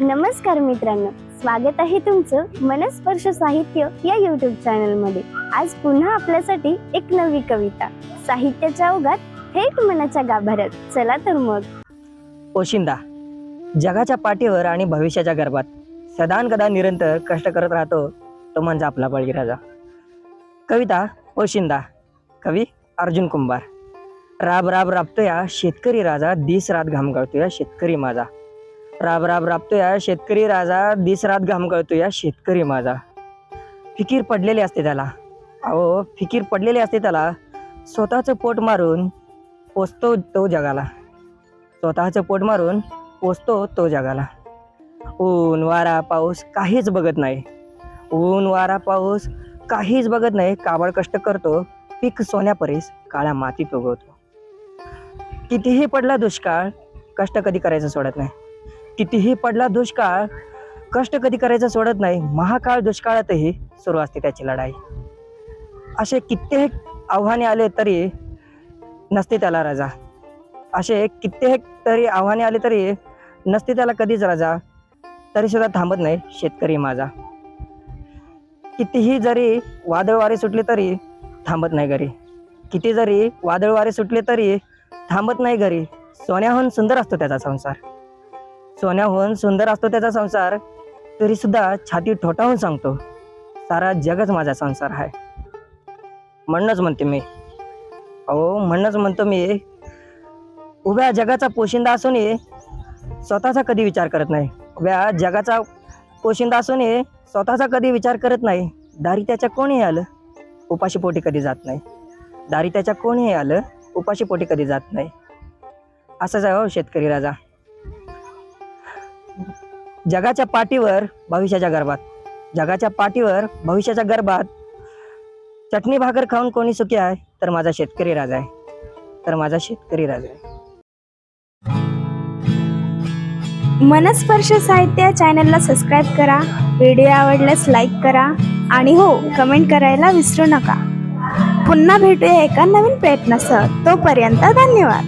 नमस्कार मित्रांनो स्वागत आहे तुमचं मनस्पर्श साहित्य या युट्यूब चॅनलमध्ये. आज पुन्हा आपल्यासाठी एक नवी कविता. साहित्याच्या ओघात थेट मनाच्या गाभाऱ्यात. चला तर मग. ओशिंदा जगाच्या पाठीवर आणि भविष्याच्या गर्भात सदान कदा निरंतर कष्ट करत राहतो तो म्हणजे आपला बळीराजा. कविता ओशिंदा कवी अर्जुन कुंभार. राब राब राबतोया शेतकरी राजा दिस रात घाम गळतोया शेतकरी माझा. राब राब राबतोया शेतकरी राजा दिस रात घाम गळतोया शेतकरी माझा. फिकीर पडलेली असते त्याला. अहो फिकीर पडलेली असते त्याला. स्वतःचं पोट मारून पोचतो तो जगाला. स्वतःचं पोट मारून पोचतो तो जगाला. ऊन वारा पाऊस काहीच बघत नाही. ऊन वारा पाऊस काहीच बघत नाही. काबाड कष्ट करतो पीक सोन्यापरीस काळ्या मातीत उगवतो. कितीही पडला दुष्काळ कष्ट कधी करायचं सोडत नाही. कितीही पडला दुष्काळ कष्ट कधी करायचं सोडत नाही. महाकाळ दुष्काळातही सुरू असते त्याची लढाई. असे कित्येक आव्हाने आले तरी नसते त्याला रजा. असे कित्येक तरी आव्हाने आले तरी नसते त्याला कधीच राजा. तरी सुद्धा थांबत नाही शेतकरी माझा. कितीही जरी वादळवारे सुटले तरी थांबत नाही घरी. किती जरी वादळवारे सुटले तरी थांबत नाही घरी. सोन्याहून सुंदर असतो त्याचा संसार. सोन्याहून सुंदर असतो त्याचा संसार तरी सुद्धा छाती ठोठावून सांगतो सारा जगच माझा संसार आहे. म्हणूनच म्हणते मी. अहो म्हणूनच म्हणतो मी उभ्या जगाचा पोशिंदा असूनही स्वतःचा कधी विचार करत नाही. उभ्या जगाचा पोशिंदा असूनही स्वतःचा कधी विचार करत नाही. दारी त्याच्या कोणी आलं उपाशी पोटी कधी जात नाही. दारी त्याच्या कोणीही आलं उपाशी पोटी कधी जात नाही. असंच आहे हो शेतकरी राजा. जगाच्या पाठीवर भविष्याच्या गर्भात. जगाच्या पाठीवर भविष्याच्या गर्भात चटणी भाकर खाऊन कोणी सुखी आहे तर माझा शेतकरी राजा आहे. तर माझा शेतकरी राजा आहे. मनस्पर्श साहित्य चॅनलला सबस्क्राईब करा व्हिडिओ आवडल्यास लाईक करा आणि हो कमेंट करायला विसरू नका. पुन्हा भेटूया एका नवीन प्रयत्नासह. तोपर्यंत धन्यवाद.